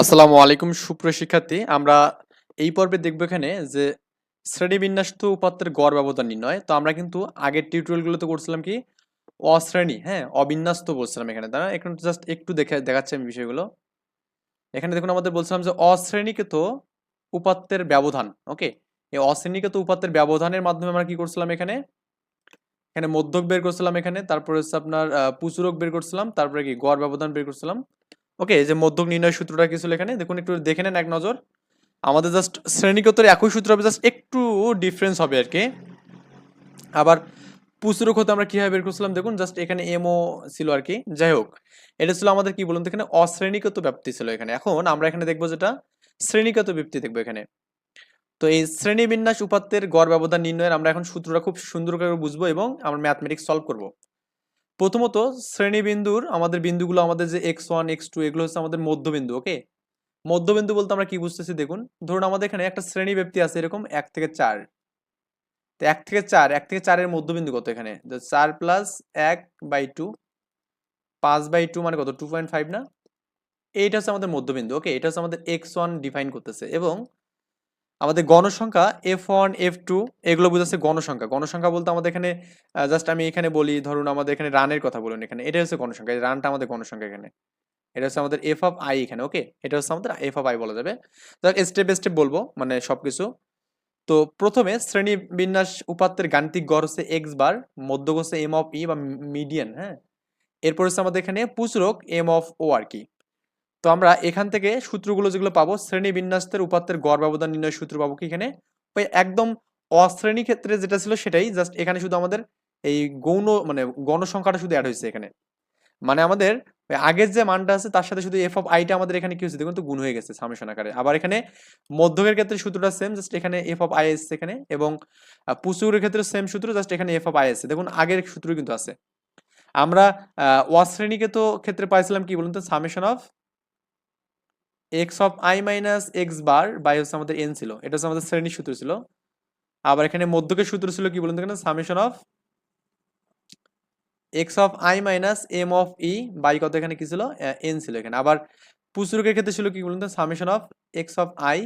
আসসালামু আলাইকুম, সুপ্রিয় শিক্ষার্থী। আমরা এই পর্বে দেখব এখানে যে শ্রেণীবিন্যাস্ত উপাত্তের গড় ব্যবধান নির্ণয়। তো আমরা কিন্তু আগের টিউটোরিয়ালগুলোতে করছিলাম কি, অশ্রেণী হ্যাঁ অবিন্যস্ত বলছিলাম এখানে। তাই না এখানে জাস্ট একটু দেখে, দেখাচ্ছি আমি বিষয়গুলো। এখানে দেখুন, আমাদের বলছিলাম যে অশ্রেণীকৃত উপাত্তের ব্যবধান ওকে এই অশ্রেণীকৃত উপাত্তের ব্যবধানের মাধ্যমে আমরা কি করছিলাম এখানে? এখানে মধ্যক বের করছিলাম এখানে, তারপরে হচ্ছে আপনার পুচুরক বের করছিলাম, তারপরে কি, গড় ব্যবধান বের করছিলাম। ওকে যে মধ্যক নির্ণয় সূত্রটা কিছু এখানে? দেখুন, একটু দেখে নেন এক নজর। আমাদের জাস্ট শ্রেণীগতের একই সূত্র হবে জাস্ট একটু ডিফারেন্স হবে আর কি। আবার পুচুরক হতে আমরা কীভাবে বের করছিলাম? দেখুন জাস্ট এখানে এমও ছিল আর কি। যাই হোক, এটা ছিল আমাদের কি বলুন তো এখানে? অশ্রেণীগত ব্যাপ্তি ছিল এখানে। এখন আমরা এখানে দেখব যেটা? শ্রেণীগত ব্যাপ্তি দেখব এখানে। তো এই শ্রেণীবিন্যাস উপাত্তের গড় ব্যবধান নির্ণয়ের আমরা এখন সূত্রটা খুব সুন্দর করে বুঝব এবং আমরা ম্যাথমেটিক্স সলভ করব। প্রথমত শ্রেণীবিন্দুর আমাদের বিন্দুগুলো আমাদের যে এক্স ওয়ান এক্স টু এগুলো হচ্ছে আমাদের মধ্যবিন্দু ওকে মধ্যবিন্দু বলতে আমরা কি বুঝতেছি দেখুন, ধরুন আমাদের এখানে একটা শ্রেণি ব্যক্তি আছে এরকম এক থেকে চার। তো এক থেকে চার, এক থেকে চারের মধ্যবিন্দু কত এখানে? চার প্লাস এক বাই টু পাঁচ বাই টু মানে কত? টু পয়েন্ট ফাইভ না? এইটা হচ্ছে আমাদের মধ্যবিন্দু ওকে এটা হচ্ছে আমাদের এক্স ওয়ান ডিফাইন করতেছে এবং আমাদের গণসংখ্যা এফ ওয়ান এফ টু এগুলো বুঝাচ্ছে গণসংখ্যা। গণসংখ্যা বলতে আমাদের এখানে জাস্ট আমি এখানে বলি, ধরুন আমাদের এখানে রানের কথা বলুন এখানে। এটা হচ্ছে গণসংখ্যা রানটা আমাদের গণসংখ্যা এখানে। এটা হচ্ছে আমাদের এফ অফ আই এখানে ওকে এটা হচ্ছে আমাদের এফ অফ আই বলা যাবে। স্টেপ বাই স্টেপ বলব মানে সবকিছু। তো প্রথমে শ্রেণি বিন্যাস উপাত্তের গাণিতিক গড় হচ্ছে এক্স বার মধ্যক হচ্ছে এম অফ ই বা মিডিয়ান হ্যাঁ? এরপর হচ্ছে আমাদের এখানে পুচরক এম অফ ও আর কি। তো আমরা এখান থেকে সূত্রগুলো যেগুলো পাবো, শ্রেণি বিন্যাসের উপাত্তের গড় ব্যবধান নির্ণয় সূত্র পাবো কি এখানে? ওই একদম অশ্রেণী ক্ষেত্রে যেটা ছিল সেটাই জাস্ট এখানে শুধু আমাদের এই গৌণ মানে গণসংখ্যাটা শুধু অ্যাড হয়েছে এখানে। মানে আমাদের আগের যে মানটা আছে তার সাথে শুধু এফ অফ আইটা আমাদের এখানে কি হচ্ছে দেখুন তো গুণ হয়ে গেছে সামেশন আকারে। আবার এখানে মধ্যকের ক্ষেত্রে সূত্রটা সেম জাস্ট এখানে এফ অফ আই এসছে এখানে এবং পুচুরের ক্ষেত্রে সেম সূত্র জাস্ট এখানে এফ অফ আই এসছে দেখুন আগের সূত্র কিন্তু আছে। আমরা অশ্রেণীকে তো ক্ষেত্রে পাইছিলাম কি বলুন তো? Summation of X of I minus X bar by হচ্ছে আমাদের এন ছিল। এটা হচ্ছে আমাদের শ্রেণির সূত্র ছিল। আবার এখানে মধ্যকের সূত্র ছিল কি বলুন এখানে? Summation of X of I minus M of E by কত এখানে কি ছিল? এন ছিল এখানে। আবার পুচুরকের ক্ষেত্রে ছিল কি বলুন তো? Summation of X of I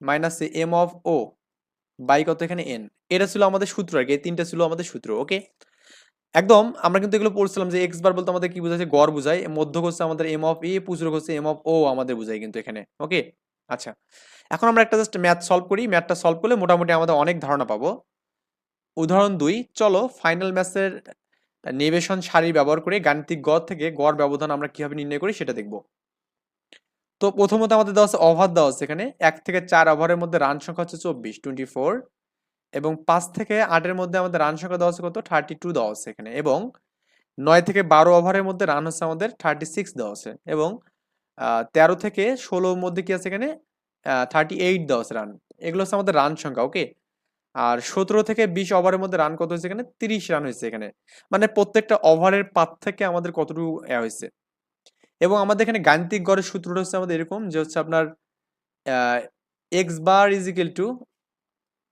minus M of O by কত এখানে এন এটা ছিল আমাদের সূত্র আর কি। এই তিনটা ছিল আমাদের সূত্র ওকে একদম, আমরা কিন্তু এগুলো পড়ছিলাম যে এক্স বার বলতে আমাদের কি বোঝাচ্ছে? গড় বোঝায়। মধ্যক হচ্ছে আমাদের এম অফ এ পুচুরক হচ্ছে এম অফ ও আমাদের বোঝায় কিন্তু এখানে। ওকে আচ্ছা। এখন আমরা একটা জাস্ট ম্যাথ সলভ করি। ম্যাথটা সলভ করলে মোটামুটি আমাদের অনেক ধারণা পাবো। উদাহরণ দুই, চলো ফাইনাল ম্যাথের নিবেশন সারি ব্যবহার করে গাণিতিক গড় থেকে গড় ব্যবধান আমরা কীভাবে নির্ণয় করি সেটা দেখব। তো প্রথমত আমাদের দেওয়া আছে ওভার দেওয়া আছে এখানে। এক থেকে চার ওভারের মধ্যে রান সংখ্যা হচ্ছে চব্বিশ টোয়েন্টি ফোর এবং পাঁচ থেকে আটের মধ্যে আমাদের রান সংখ্যা দেওয়া আছে কত? থার্টি টু দেওয়া আছে এখানে। এবং নয় থেকে বারো ওভারের মধ্যে রান হচ্ছে আমাদের থার্টি সিক্স দেওয়া আছে এবং তেরো থেকে ষোলোর মধ্যে কি আছে এখানে? থার্টি এইট দেওয়া আছে রান এগুলো হচ্ছে আমাদের রান সংখ্যা ওকে আর সতেরো থেকে বিশ ওভারের মধ্যে রান কত হয়েছে এখানে? তিরিশ রান হয়েছে এখানে। মানে প্রত্যেকটা ওভারের পাত থেকে আমাদের কতটুকু হয়েছে। এবং আমাদের এখানে গাণিতিক গড়ের সূত্রটা হচ্ছে আমাদের এরকম যে হচ্ছে আপনার X bar is equal to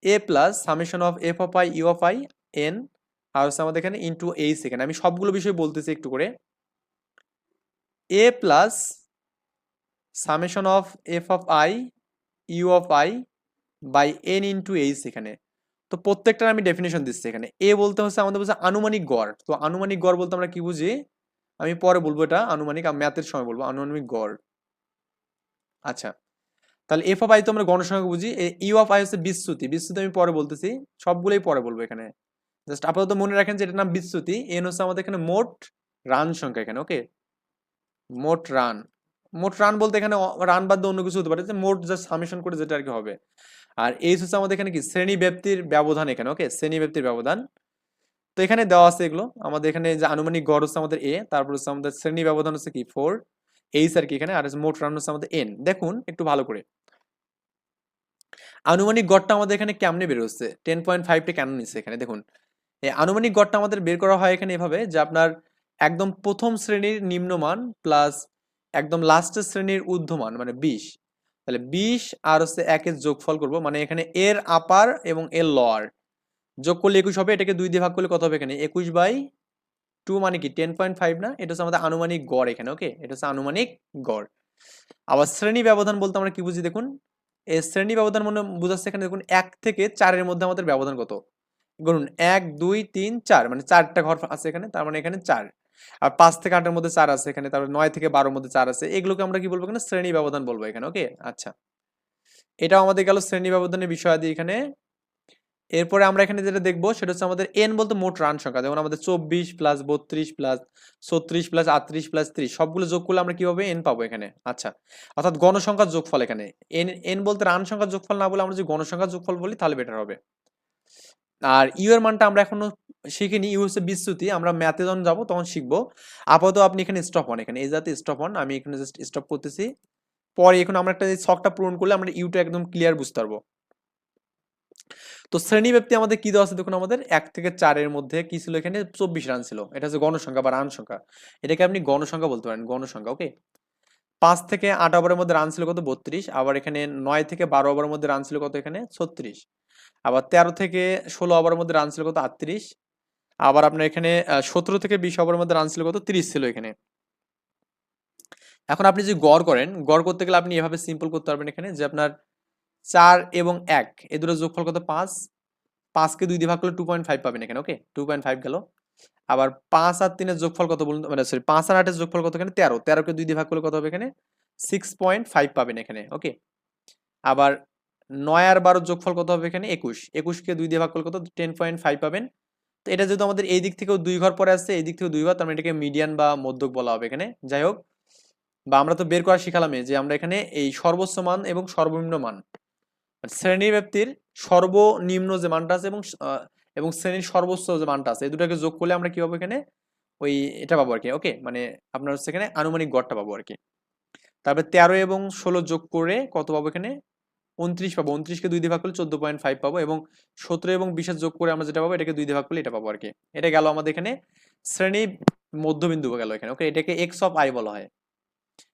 A plus summation of F of I U of I N আর হচ্ছে আমাদের এখানে ইন্টু এইচ এখানে। আমি সবগুলো বিষয় বলতেছি একটু করে। A plus summation of F of I U of I by N into H এখানে। তো প্রত্যেকটার আমি ডেফিনেশন দিচ্ছি এখানে। এ বলতে হচ্ছে আমাদের বলছে আনুমানিক গড়। তো আনুমানিক গড় বলতে আমরা কি বুঝি? আমি পরে বলব এটা। আনুমানিক ম্যাথের সময় বলব। আনুমানিক গড়। আচ্ছা। তাহলে এফ অফ আই তো আমরা গণসংখ্যা বুঝি ইউ অফ আই হচ্ছে বিচ্যুতি। বিচ্যুতি আমি পরে বলতেছি, সবগুলোই পরে বলব এখানে। জাস্ট আপাতত মনে রাখেন যে এটার নাম বিচ্যুতি এন হচ্ছে আমাদের এখানে মোট রান সংখ্যা এখানে ওকে মোট রান। মোট রান বলতে এখানে রান বাদ অন্য কিছু হতে পারে, যে মোট জাস্ট সামেশন করে যেটা আর কি হবে। আর এইচ হচ্ছে আমাদের এখানে কি? শ্রেণি ব্যক্তির ব্যবধান এখানে ওকে শ্রেণি ব্যক্তির ব্যবধান। তো এখানে দেওয়া আছে এগুলো। আমাদের এখানে যে আনুমানিক গড় হচ্ছে আমাদের এ তারপর হচ্ছে আমাদের শ্রেণি ব্যবধান হচ্ছে কি? ফোর এইচ আর কি এখানে, আর মোট রান হচ্ছে আমাদের এন দেখুন, একটু ভালো করে। আনুমানিক গড়টা আমাদের এখানে কেমনে বের হচ্ছে? টেন পয়েন্ট ফাইভটা কেন নিচ্ছে এখানে? দেখুন এই আনুমানিক গড়টা আমাদের বের করা হয় এখানে এভাবে যে আপনার একদম প্রথম শ্রেণির নিম্নমান প্লাস একদম লাস্টের শ্রেণির ঊর্ধ্বমান মানে বিশ। তাহলে বিশ আর হচ্ছে একের যোগফল করব মানে এখানে এর আপার এবং এর লোয়ার যোগ করলে একুশ হবে, এটাকে দুই দিয়ে ভাগ করলে কত হবে এখানে? একুশ বাই টু মানে কি? টেন পয়েন্ট ফাইভ না? এটা হচ্ছে আমাদের আনুমানিক গড় এখানে ওকে এটা হচ্ছে আনুমানিক গড়। আবার শ্রেণি ব্যবধান বলতে আমরা কি বুঝি? দেখুন শ্রেণি ব্যবধান মনে বুঝাচ্ছে এখানে দেখুন এক থেকে চারের মধ্যে আমাদের ব্যবধান কত? ধরুন এক, দুই, তিন, চার মানে চারটা ঘর আছে এখানে, তার মানে এখানে চার। আর পাঁচ থেকে আটের মধ্যে চার আছে এখানে, তারপরে নয় থেকে বারোর মধ্যে চার আছে, এগুলোকে আমরা কি বলব এখানে? শ্রেণি ব্যবধান বলব এখানে ওকে আচ্ছা। এটাও আমাদের গেল শ্রেণি ব্যবধানের বিষয় বিষয়াদি এখানে এরপরে আমরা এখানে যেটা দেখব, সেটা হচ্ছে আমাদের এন বলতে মোট রান সংখ্যা। যেমন আমাদের চব্বিশ প্লাস বত্রিশ প্লাস ছত্রিশ প্লাস আটত্রিশ প্লাস ত্রিশ, সবগুলো যোগ করলে আমরা কি পাবো এন পাবো এখানে? আচ্ছা অর্থাৎ গণসংখ্যার যোগফল এখানে। এন এন বলতে রান সংখ্যার যোগফল না বলে আমরা যদি গণসংখ্যার যোগফল বলি, তাহলে বেটার হবে। আর ইউ এর মানটা আমরা এখনও শিখিনি ইউ হচ্ছে বিচ্যুতি, আমরা ম্যাথে যখন যাব তখন শিখব। আপাতত আপনি এখানে স্টপ হন এখানে এই যাতে স্টপ হন আমি এখানে জাস্ট স্টপ করতেছি। পরে এখন আমরা একটা ছকটা পূরণ করলে আমরা ইউটা একদম ক্লিয়ার বুঝতে পারব। তো শ্রেণি ব্যাপ্তি আমাদের কি দেওয়া আছে? দেখুন, আমাদের এক থেকে চারের মধ্যে কি ছিল এখানে? চব্বিশ রান ছিল। এটা হচ্ছে গণসংখ্যা বা রান সংখ্যা। এটাকে আপনি গণসংখ্যা বলতে পারেন, গণসংখ্যা ওকে পাঁচ থেকে আট ওভারের মধ্যে রান ছিল কত? বত্রিশ। আবার এখানে নয় থেকে বারো ওভারের মধ্যে রান ছিল কত এখানে? ছত্রিশ। আবার তেরো থেকে ষোলো ওভারের মধ্যে রান ছিল কত? আটত্রিশ। আবার আপনার এখানে সতেরো থেকে বিশ ওভারের মধ্যে রান ছিল কত? তিরিশ ছিল এখানে। এখন আপনি যদি গড় করেন, গড় করতে গেলে আপনি এভাবে সিম্পল করতে পারবেন এখানে যে আপনার চার এবং এক এ দুটো যোগফল কত? পাঁচ। পাঁচকে দুই দিয়ে ভাগ করলে টু পয়েন্ট ফাইভ পাবেন এখানে ওকে টু পয়েন্ট ফাইভ গেল। আবার পাঁচ আর তিনের যোগফল কত বলুন? মানে সরি পাঁচ আর আটের যোগফল কত এখানে? তেরো। তেরোকে দুই দিয়ে ভাগ করলে কত হবে এখানে? সিক্স পয়েন্ট ফাইভ পাবেন এখানে ওকে আবার নয় আর বারোর যোগফল কত হবে এখানে? একুশ। একুশকে দুই দিয়ে ভাগ করলে কত? টেন পয়েন্ট ফাইভ পাবেন। তো এটা যেহেতু আমাদের এই দিক থেকেও দুই ঘর পরে আসছে, এই দিক থেকেও দুই ঘর, তার মানে এটাকে মিডিয়ান বা মধ্যক বলা হবে এখানে। যাই হোক, বা আমরা তো বের করা শিখালামে যে আমরা এখানে এই সর্বোচ্চ মান এবং সর্বনিম্ন মান। শ্রেণি ব্যাপ্তির সর্বনিম্ন যে মানটা আছে এবং এবং শ্রেণির সর্বোচ্চ যে মানটা আছে, এই দুটাকে যোগ করলে আমরা কি পাবো এখানে? ওই এটা পাবো আর কি ওকে মানে আপনার হচ্ছে এখানে আনুমানিক গড়টা পাবো আর কি তারপরে তেরো এবং ষোলো যোগ করে কত পাবো এখানে? উনত্রিশ পাবো। উনত্রিশকে দুই দিয়ে ভাগ করলে চোদ্দ পয়েন্ট ফাইভ পাবো এবং সতেরো এবং বিশের যোগ করে আমরা যেটা পাবো, এটাকে দুই দিয়ে ভাগ করলে এটা পাবো আর কি এটা গেল আমাদের এখানে শ্রেণি মধ্যবিন্দু গেল এখানে ওকে এটাকে এক্স অফ আই বলা হয়।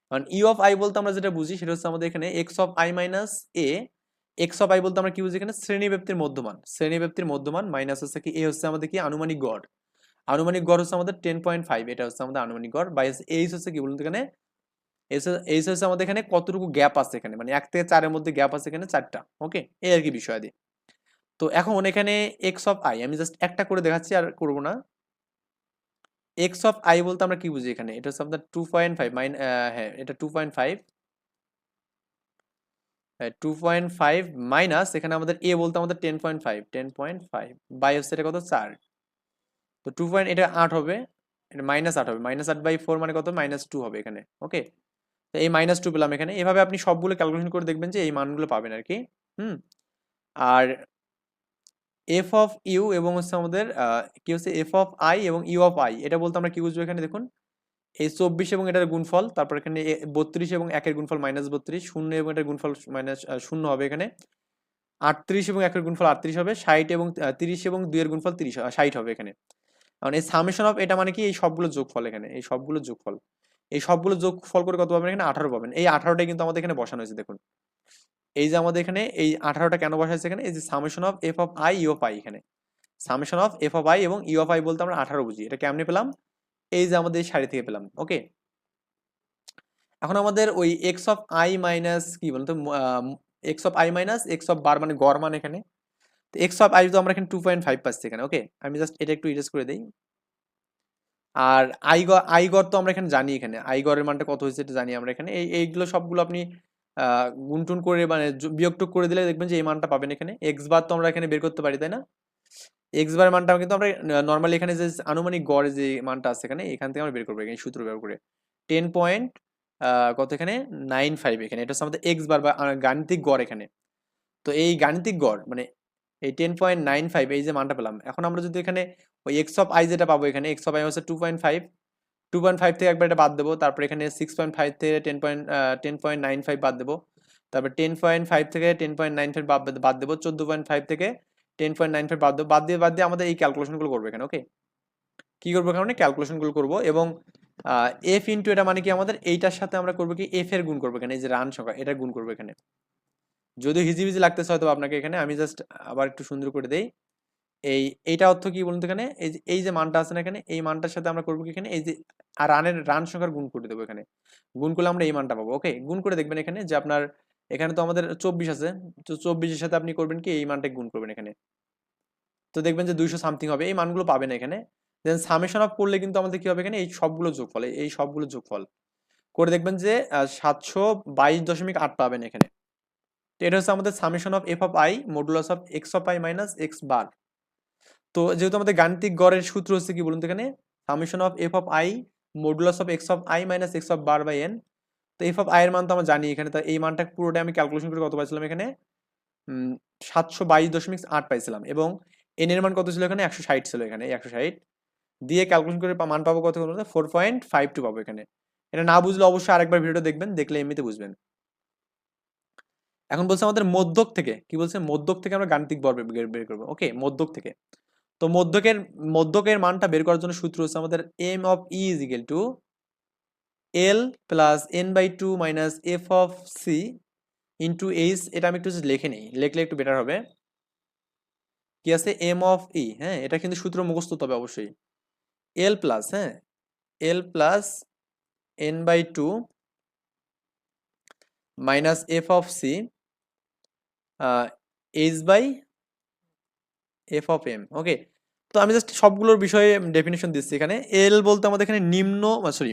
কারণ ইউ অফ আই বলতে আমরা যেটা বুঝি, সেটা হচ্ছে আমাদের এখানে X of I minus A X of I বলতে আমরা কি বুঝি এখানে? শ্রেণি ব্যক্তির মধ্যমান। শ্রেণি ব্যক্তির মধ্যমান মাইনাস হচ্ছে কি, এ হচ্ছে আমাদের কি? আনুমানিক গড়। আনুমানিক গড় হচ্ছে আমাদের টেন পয়েন্ট ফাইভ এটা হচ্ছে আমাদের আনুমানিক গড়। বাই এইচ হচ্ছে কি বলুন এখানে? এইচ হচ্ছে আমাদের এখানে কতটুকু গ্যাপ আছে এখানে? মানে এক থেকে চারের মধ্যে গ্যাপ আছে এখানে চারটা ওকে এই আর কি বিষয় দিয়ে তো এখন এখানে এক্স অফ আই আমি জাস্ট একটা করে দেখাচ্ছি আর করব না। এক্স অফ আই বলতে আমরা কি বুঝি এখানে? এটা হচ্ছে আপনার টু পয়েন্ট ফাইভ মাইন হ্যাঁ এটা two point five two point five minus এখানে আমাদের এ বলতে আমাদের ten point five ten point five by হচ্ছে এটা কত? চার। তো টু পয়েন্ট এটা আট হবে, এটা মাইনাস আট হবে। মাইনাস আট বাই ফোর মানে কত? মাইনাস টু হবে এখানে ওকে তো এই মাইনাস টু পেলাম এখানে। এভাবে আপনি সবগুলো ক্যালকুলেশন করে দেখবেন যে এই মানগুলো পাবেন আর কি, হুম? আর এফ অফ ইউ এবং হচ্ছে আমাদের কি হচ্ছে? এফ অফ আই এবং ইউ অফ আই এটা বলতে আমরা কি বুঝব এখানে? দেখুন এই চব্বিশ এবং এটার গুণফল, তারপর এখানে বত্রিশ এবং একের গুণফল মাইনাস বত্রিশ, শূন্য এবং এটার গুণফল মাইনাস শূন্য হবে এখানে। আটত্রিশ এবং একের গুণফল আটত্রিশ হবে, ষাট এবং তিরিশ এবং দুইয়ের গুণফল তিরিশ ষাট হবে এখানে। কারণ এই সামেশন অফ এটা মানে কি? এই সবগুলো যোগফল এখানে, এই সবগুলো যোগফল। এই সবগুলো যোগফল করে কত পাবেন এখানে? আঠারো পাবেন। এই আঠারোটাই কিন্তু আমাদের এখানে বসানো হয়েছে, দেখুন। এই যে আমাদের এখানে, এই আঠারোটা কেন বসা হয়েছে এখানে? এই যে summation of F of I U of I এখানে। Summation of F of I এবং ইউ অফ আই বলতে আমরা আঠারো বুঝি। এটা কেমনে পেলাম? এই যে আমাদের সারি থেকে পেলাম ওকে এখন আমাদের ওই এক্স অফ আই মাইনাস কি বলতো X of I minus X of bar মানে গড় মান এখানে। তো এক্স অফ আই তো আমরা এখানে টু পয়েন্ট ফাইভ পাচ্ছি এখানে ওকে আমি জাস্ট এটা একটু ইরেজ করে দিই। আর আই আই গড় তো আমরা এখানে জানি এখানে। আই গড়ের মানটা কত হয়েছে এটা জানি আমরা এখানে। এই এইগুলো সবগুলো আপনি আহ, গুণটুন করে মানে বিয়োগটুক করে দিলে দেখবেন যে এই মানটা পাবেন এখানে। এক্স বার তো আমরা এখানে বের করতে পারি তাই না? এক্স বারের মানটা কিন্তু আমরা নর্মালি এখানে যে আনুমানিক গড় যে মানটা আছে এখানে, এখান থেকে আমরা বের করব, এখানে সূত্র ব্যবহার করে। টেন পয়েন্ট কত এখানে? নাইন ফাইভ এখানে। এটা হচ্ছে আমাদের এক্স বার বা গাণিতিক গড় এখানে। তো এই গাণিতিক গড় মানে এই টেন পয়েন্ট নাইন ফাইভ এই যে মানটা পেলাম। এখন আমরা যদি এখানে ওই এক্স অফ আই যেটা পাবো এখানে এক্স অফ আই হচ্ছে two point five two point five থেকে একবার এটা বাদ দেবো, তারপর এখানে সিক্স পয়েন্ট ফাইভ থেকে ten point ten point nine five বাদ দেবো। তারপর টেন পয়েন্ট ফাইভ থেকে টেন পয়েন্ট নাইন ফাইভ বাদ দেবো, চোদ্দ পয়েন্ট ফাইভ থেকে টেন পয়েন্ট নাইন ফাইভ বাদ দেবো বাদ দিয়ে বাদ দিয়ে আমাদের এই ক্যালকুলেশনগুলো করব এখানে ওকে কি করব এখানে? ক্যালকুলেশনগুলো করব এবং এফ ইন্টু এটা মানে কি আমাদের? এইটার সাথে আমরা করব কি? এফ এর গুণ করব এখানে, এই যে রান সংখ্যা, এটা গুণ করব এখানে। যদিও হিজিবিজি লাগতেছে হয়তো আপনাকে এখানে, আমি জাস্ট আবার একটু সুন্দর করে দেই। এই, এইটা অর্থ কি বলুন তো এখানে? এই যে এই যে মানটা আছে না এখানে, এই মানটার সাথে আমরা করব কি এখানে? এই যে রানের, রান সংখ্যার গুণ করে দেবো এখানে। গুণ করলে আমরা এই মানটা পাবো ওকে গুণ করে দেখবেন এখানে যে আপনার এখানে তো আমাদের চব্বিশ আছে। তো চব্বিশের সাথে আপনি করবেন কি? এই মানটা গুণ করবেন এখানে। তো দেখবেন যে দুইশো সামথিং হবে। এই মানগুলো পাবেন এখানে। দেন সামেশন অফ করলে কিন্তু আমাদের কি হবে এখানে? এই সবগুলো যোগফল, এই- সবগুলো যোগফল। করে দেখবেন যে সাতশো বাইশ দশমিক আট পাবেন এখানে। তো এটা হচ্ছে আমাদের summation of F of I modulus of X of I minus X bar তো যেহেতু আমাদের গাণিতিক গড়ের সূত্র হচ্ছে কি বলুন তো এখানে? Summation of F of I modulus of X of I minus X of bar by N তো এফ অফ আই এর মান তো আমরা জানি এখানে। তো এই মানটা পুরোটা আমি ক্যালকুলেশন করে কত পাইছিলাম এখানে? সাতশো বাইশ দশমিক আট পাইছিলাম এবং এন এর মান কত ছিল এখানে? একশো ষাট ছিল এখানে একশো ষাট। দিয়ে ক্যালকুলেশন করে মান পাবো কত ফোর পয়েন্ট ফাইভ টু পাবো এখানে। এটা না বুঝলে অবশ্যই আরেকবার ভিডিওটা দেখবেন, দেখলে এমনিতে বুঝবেন। এখন বলছে আমাদের মধ্যক থেকে, কি বলছে? মধ্যক থেকে আমরা গাণিতিক বর, বের করব। ওকে, মধ্যক থেকে। তো মধ্যকের মধ্যকের মানটা বের করার জন্য সূত্র হচ্ছে আমাদের M of E is equal to L plus N by two minus F of C into H এটা আমি একটু লিখে নিই। লিখলে একটু বেটার হবে। কি আছে? এম অফ ই হ্যাঁ? এটা কিন্তু সূত্র মুখস্থ হতে হবে অবশ্যই। এল প্লাস হ্যাঁ? L plus N by two minus F of C H by F of M okay তো আমি জাস্ট সবগুলোর বিষয়ে ডেফিনেশন দিচ্ছি এখানে। এল বলতে আমাদের এখানে নিম্ন সরি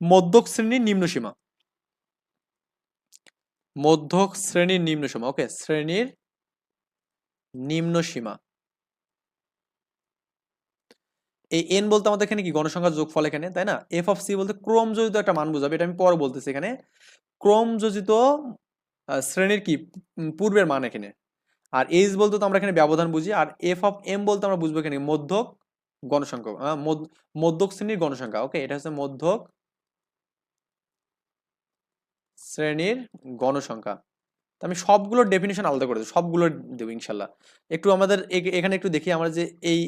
মধ্যক শ্রেণির নিম্ন সীমা। মধ্যক শ্রেণির নিম্ন সীমা। ওকে শ্রেণির নিম্ন সীমা। এই এন বলতে আমাদের এখানে কি? গণসংখ্যার যোগফল এখানে, তাই না? এফ অফ সি বলতে ক্রমযোজিত একটা মান বোঝাবে, এটা আমি পরে বলতেছি এখানে। ক্রমযোজিত শ্রেণির কি? পূর্বের মান এখানে। আর এইচ বলতে তো আমরা এখানে ব্যবধান বুঝি, আর এফ অফ এম বলতে আমরা বুঝব এখানে মধ্যক গণসংখ্যা মধ্যক শ্রেণির গণসংখ্যা। ওকে এটা হচ্ছে মধ্যক শ্রেণির গণসংখ্যা। তো আমি সবগুলোর ডেফিনেশন আলাদা করে সবগুলো দেবো ইনশাল্লাহ। একটু আমাদের এখানে একটু দেখি আমরা যে এই,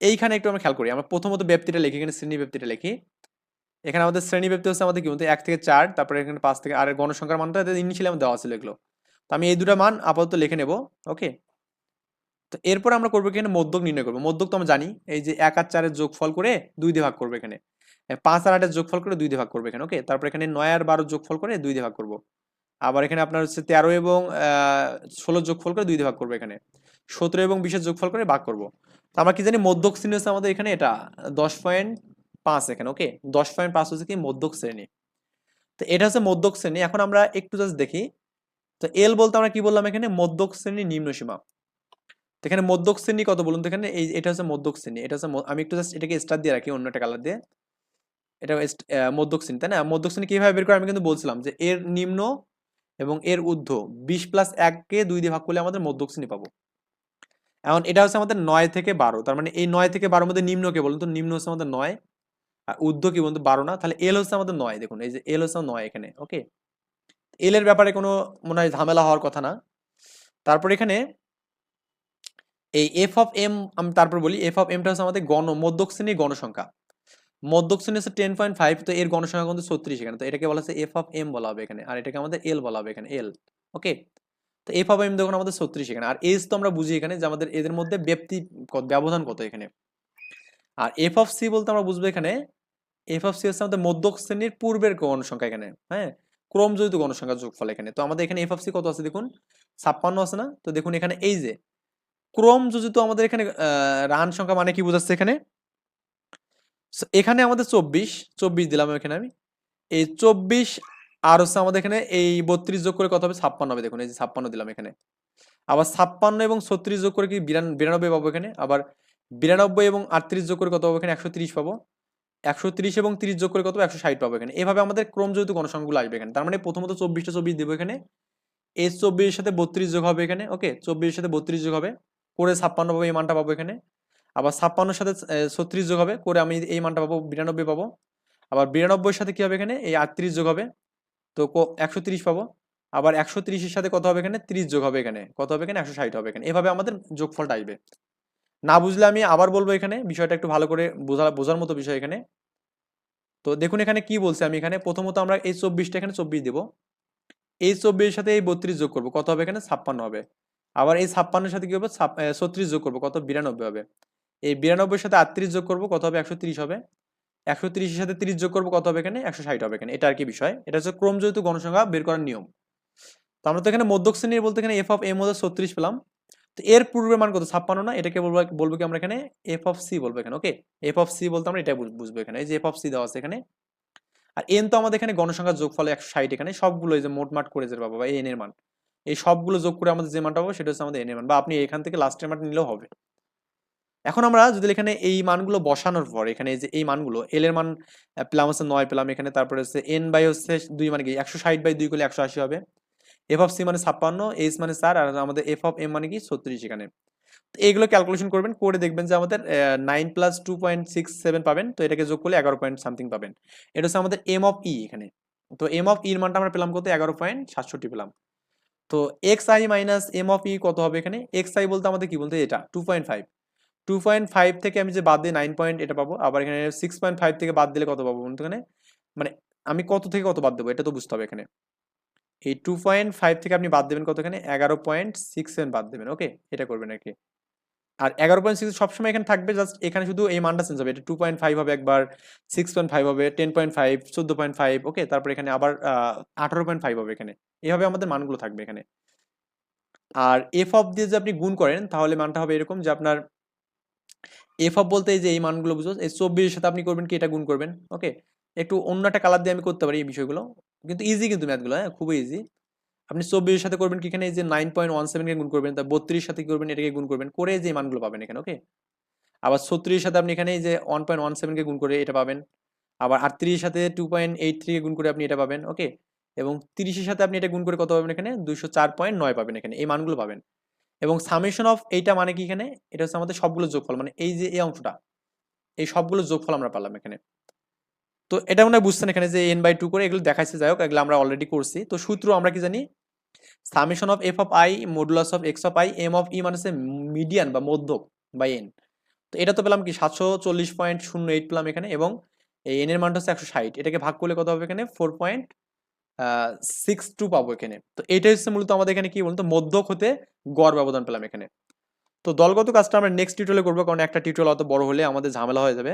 এইখানে একটু আমরা খেয়াল করি। আমরা প্রথমত ব্যক্তিটা লিখি, এখানে শ্রেণি ব্যক্তিটা লিখি। এখানে আমাদের শ্রেণি ব্যক্তি হচ্ছে আমাদের কি বলতে, এক থেকে চার, তারপরে এখানে পাঁচ থেকে, আর গণসংখ্যার মানটা ইনিশিয়ালি আমার দেওয়া ছিল এগুলো। তো আমি এই দুটো মান আপাতত লিখে নেব, ওকে? তো এরপর আমরা করব এখানে মধ্যক নির্ণয় করব। মধ্যক তো আমরা জানি, এই যে এক আর চারের যোগফল করে দুই দিয়ে ভাগ করব এখানে। পাঁচ আর আটের যোগফল করে দুই দিয়ে ভাগ করব এখানে, ওকে? তারপর এখানে নয় আর বারোর যোগফল করে দুই দিয়ে ভাগ করব। আবার এখানে আপনার হচ্ছে তেরো এবং ষোলোর যোগফল করে দুই দিয়ে ভাগ করব এখানে। সতেরো এবং বিশের যোগফল করে ভাগ করব। তো আমরা কি জানি মধ্যক শ্রেণি হচ্ছে আমাদের এখানে এটা, দশ পয়েন্ট পাঁচ এখানে, ওকে? দশ পয়েন্ট পাঁচ হচ্ছে কি মধ্যক শ্রেণি। তো এটা হচ্ছে মধ্যক শ্রেণি। এখন আমরা একটু জাস্ট দেখি। তো এল বলতে আমরা কি বললাম এখানে? মধ্যক শ্রেণি নিম্ন সীমা। এখানে মধ্যক শ্রেণি কত বলুন তো এখানে? এই, এটা হচ্ছে মধ্যক শ্রেণি। এটা হচ্ছে আমি একটু জাস্ট এটাকে স্টার দিয়ে রাখি, অন্য একটা কালার দিয়ে। এটা est- মধ্যক শ্রেণি তাই না? মধ্যক শ্রেণি কীভাবে বের করে আমি কিন্তু বলছিলাম যে এর নিম্ন এবং এর ঊর্ধ্ব বিশ প্লাস এককে দুই দিয়ে ভাগ করলে আমাদের মধ্যক শ্রেণি পাবো। এখন এটা হচ্ছে আমাদের নয় থেকে বারো, তার মানে এই নয় থেকে বারোর মধ্যে নিম্ন কে বলুন তো? নিম্ন হচ্ছে আমাদের নয়, আর ঊর্ধ্ব কি বলুন তো? বারো না। তাহলে এল হচ্ছে আমাদের নয়, দেখুন, এই যে এল হচ্ছে নয় এখানে ওকে এল এর ব্যাপারে কোনো মনে হয় ঝামেলা হওয়ার কথা না। তারপর এখানে এই এফ অফ এম আমি তারপর বলি এফ অফ এমটা হচ্ছে আমাদের গণ মধ্যক শ্রেণির গণসংখ্যা। মধ্যক শ্রেণি হচ্ছে টেন পয়েন্ট ফাইভ তো এর গণসংখ্যা কিন্তু ছত্রিশ এখানে। তো এটাকে বলা হচ্ছে এফ অফ এম বলা হবে এখানে, আর এটাকে আমাদের এল বলা হবে এখানে এল ওকে তো এফ অফ এম দেখুন আমাদের ছত্রিশ এখানে, আর এজ তো আমরা বুঝি এখানে যে আমাদের এদের মধ্যে ব্যক্তি ব্যবধান কত এখানে। আর এফ অফ সি বলতে আমরা বুঝব এখানে এফ অফ সি হচ্ছে আমাদের মধ্যক শ্রেণির পূর্বের গণসংখ্যা এখানে হ্যাঁ? ক্রমজড়িত গণসংখ্যার যোগফল এখানে। তো আমাদের এখানে এফ অফ সি কত আছে দেখুন? ছাপ্পান্ন আছে না? তো দেখুন এখানে এই যে, ক্রমযোজিত আমাদের এখানে রান সংখ্যা মানে কি বোঝাচ্ছে এখানে? এখানে আমাদের চব্বিশ চব্বিশ দিলাম এখানে আমি। এই চব্বিশ আর হচ্ছে আমাদের এখানে এই বত্রিশ যোগ করে কত হবে? ছাপ্পান্ন হবে, দেখুন, এই যে ছাপ্পান্ন দিলাম এখানে। আবার ছাপ্পান্ন এবং ছত্রিশ যোগ করে কি? বিরান- বিরানব্বই পাবো এখানে। আবার বিরানব্বই এবং আটত্রিশ যোগ করে কত পাবো এখানে? একশো তিরিশ পাবো। একশো তিরিশ এবং তিরিশ যোগ করে কত একশো ষাট পাবো এখানে। এভাবে আমাদের ক্রমজড়িত গণসংখ্যাগুলো আসবে এখানে। তার মানে প্রথমত চব্বিশটা চব্বিশ দেবো এখানে। এই চব্বিশের সাথে বত্রিশ যোগ হবে এখানে, ওকে? চব্বিশের সাথে বত্রিশ যোগ হবে। করে ছাপ্পান্ন পাবো, এই মানটা পাবো এখানে। আবার ছাপ্পান্নর সাথে ছত্রিশ যোগ হবে, করে আমি এই মানটা পাবো, বিরানব্বই পাবো। আবার বিরানব্বইয়ের সাথে কি হবে এখানে? এই আটত্রিশ যোগ হবে, তো একশো তিরিশ পাবো। আবার একশো তিরিশের সাথে কত হবে এখানে? তিরিশ যোগ হবে এখানে। কত হবে এখানে? একশো ষাট হবে এখানে। এভাবে আমাদের যোগফলটা আসবে। না বুঝলে আমি আবার বলব এখানে, বিষয়টা একটু ভালো করে বোঝা, বোঝার মতো বিষয় এখানে। তো দেখুন এখানে কি বলছে আমি এখানে? প্রথমত আমরা এই চব্বিশটা এখানে চব্বিশ দেবো। এই চব্বিশের সাথে এই বত্রিশ যোগ করব। কত হবে এখানে? ছাপ্পান্ন হবে। আবার এই ছাপ্পান্নের সাথে কি হবে? ছত্রিশ যোগ করব। কত? বিরানব্বই হবে। এই বিরানব্বইয়ের সাথে আটত্রিশ যোগ করব, কত হবে? একশো হবে। একশো তিরিশের সাথে তিরিশ যোগ করব, কত হবে এখানে? একশো ষাট হবে এখানে। এটা আর কি বিষয়? এটা হচ্ছে ক্রমজয়িত গণসংখ্যা বের করার নিয়ম। তো আমরা তো এখানে মধ্যক শ্রেণির বলতে এখানে এফ অফ এম মধ্যে ছত্রিশ পেলাম। তো এর পূর্বে মান কত? ছাপ্পান্ন না? এটাকে বলব বলব কি আমরা এখানে? এফ অফ সি বলব এখানে ওকে এফ অফ সি বলতে আমরা এটা বুঝ- বুঝব এখানে। এই যে এফ অফ সি দেওয়া আছে এখানে। আর এন তো আমাদের এখানে গণসংখ্যার যোগ ফলে একশো ষাট এখানে। সবগুলো এই যে মোট মাঠ করে যে পাবো বা এন এর মান। এই সবগুলো যোগ করে আমাদের যে মানটা পাবো, সেটা হচ্ছে আমাদের এন এর মান। বা আপনি এখান থেকে লাস্টের মান নিলেও হবে। এখন আমরা যদি এখানে এই মানগুলো বসানোর পর, এখানে যে এই মানগুলো এল এর মান পেলাম হচ্ছে নয় পেলাম, এখানে তারপরে হচ্ছে এন বাই হচ্ছে দুই মানে কি, একশো ষাট বাই দুই করলে একশো আশি হবে। এফ অফ সি মানে ছাপ্পান্ন এইচ মানে চার, আর আমাদের এফ অফ এম মানে কি, ছত্রিশ এখানে। তো এইগুলো ক্যালকুলেশন করবেন, করে দেখবেন যে আমাদের nine plus two point six seven পাবেন, তো এটাকে যোগ করলে এগারো পয়েন্ট সামথিং পাবেন। এটা হচ্ছে আমাদের এম অফ ই এখানে। তো এম অফ ইর মানটা আমরা পেলাম কত? এগারো পয়েন্ট সাতষট্টি পেলাম। তো X I minus M of E কত হবে এখানে? এক্স আই বলতে আমাদের কি বলতে এটা two point five two point five থেকে আমি যে বাদ দিই নাইন পয়েন্ট এটা পাবো, আবার এখানে সিক্স পয়েন্ট ফাইভ থেকে বাদ দিলে কত পাবো এখানে? মানে আমি কত থেকে কত বাদ দেবো এটা তো বুঝতে হবে এখানে। এই টু পয়েন্ট ফাইভ থেকে আপনি বাদ দেবেন কত এখানে? এগারো পয়েন্ট সিক্স সেভেন বাদ দেবেন ওকে এটা করবেন আর কি। আর এগারো পয়েন্ট সিক্স সবসময় এখানে থাকবে জাস্ট এখানে শুধু এই মানটা চেঞ্জ হবে, এটা টু পয়েন্ট ফাইভ হবে একবার সিক্স পয়েন্ট ফাইভ হবে টেন পয়েন্ট ফাইভ চোদ্দ পয়েন্ট ফাইভ ওকে তারপর এখানে আবার আঠারো পয়েন্ট ফাইভ হবে এখানে। এভাবে আমাদের মানগুলো থাকবে এখানে। আর এফ অফ দিয়ে যদি আপনি গুণ করেন, তাহলে মানটা হবে এরকম যে আপনার এফ অফ বলতে যে এই মানগুলো বুঝো, এই চব্বিশের সাথে আপনি করবেন কি? এটা গুণ করবেন ওকে একটু অন্য একটা কালার দিয়ে আমি করতে পারি এই বিষয়গুলো। কিন্তু ইজি কিন্তু ম্যাথগুলো হ্যাঁ? খুবই ইজি আপনি চব্বিশের সাথে করবেন কি? এখানে যে নাইন পয়েন্ট ওয়ান সেভেনকে গুণ করবেন, তা বত্রিশ সাথে করবেন? এটাকে গুণ করবেন। করে যে মানগুলো পাবেন এখানে ওকে আবার ছত্রিশের সাথে আপনি এখানে যে ওয়ান পয়েন্ট ওয়ান সেভেনকে গুণ করে এটা পাবেন। আবার আটত্রিশের সাথে টু পয়েন্ট এইট থ্রিকে গুণ করে আপনি এটা পাবেন ওকে এবং তিরিশের সাথে আপনি এটা গুণ করে কত পাবেন এখানে? দুশো চার পয়েন্ট নয় পাবেন এখানে। এই মানগুলো পাবেন। এবং সামেশন অফ এইটা মানে কি এখানে? এটা হচ্ছে আমাদের সবগুলো যোগফল মানে এই যে এই অংশটা, এই সবগুলো যোগফল আমরা পেলাম এখানে। তো এটা মনে হয় বুঝছেন এখানে যে এন বাই টু করে এগুলো দেখাচ্ছে যাই হোক, এগুলো আমরা অলরেডি করছি। তো সূত্র আমরা কি জানি? Summation of F of I modulus of X of I M of E মানে হচ্ছে মিডিয়ান বা মধ্যক বা এন তো এটা তো পেলাম কি সাতশো চল্লিশ পয়েন্ট শূন্য এইট পেলাম এখানে এবং এই এন এর মানটা হচ্ছে একশো ষাট। এটাকে ভাগ করলে কত হবে এখানে? ফোর পয়েন্ট সিক্স টু পাবো এখানে। তো এটা হচ্ছে মূলত আমাদের এখানে কি বলতো? মধ্যক হতে গড় ব্যবধান পেলাম এখানে। তো দলগত কাজটা আমরা নেক্সট টিউটোরিয়ালে করব, কারণ একটা টিউটোরিয়াল অত বড় হলে আমাদের ঝামেলা হয়ে যাবে।